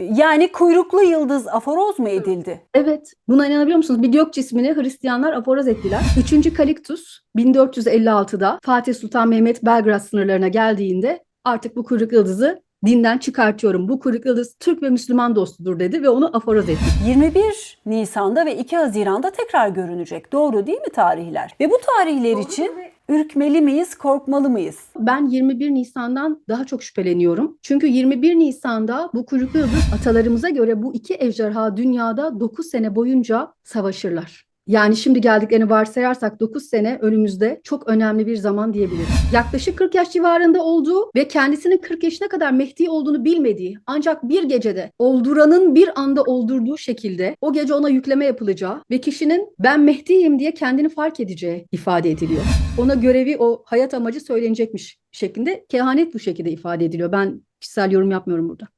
Yani kuyruklu yıldız aforoz mu edildi? Evet. Buna inanabiliyor musunuz? Bir gök cismini Hristiyanlar aforoz ettiler. 3. Kaliktus 1456'da Fatih Sultan Mehmet Belgrad sınırlarına geldiğinde artık bu kuyruk yıldızı dinden çıkartıyorum. Bu kuyruk yıldız Türk ve Müslüman dostudur dedi ve onu aforoz etti. 21 Nisan'da ve 2 Haziran'da tekrar görünecek. Doğru değil mi tarihler? Ve bu tarihler için ürkmeli miyiz, korkmalı mıyız? Ben 21 Nisan'dan daha çok şüpheleniyorum. Çünkü 21 Nisan'da bu kuyruklu yıldız atalarımıza göre bu iki ejderha dünyada 9 sene boyunca savaşırlar. Yani şimdi geldiklerini varsayarsak 9 sene önümüzde çok önemli bir zaman diyebiliriz. Yaklaşık 40 yaş civarında olduğu ve kendisinin 40 yaşına kadar Mehdi olduğunu bilmediği ancak bir gecede olduranın bir anda oldurduğu şekilde o gece ona yükleme yapılacağı ve kişinin ben Mehdi'yim diye kendini fark edeceği ifade ediliyor. Ona görevi o hayat amacı söylenecekmiş şeklinde kehanet bu şekilde ifade ediliyor. Ben kişisel yorum yapmıyorum burada.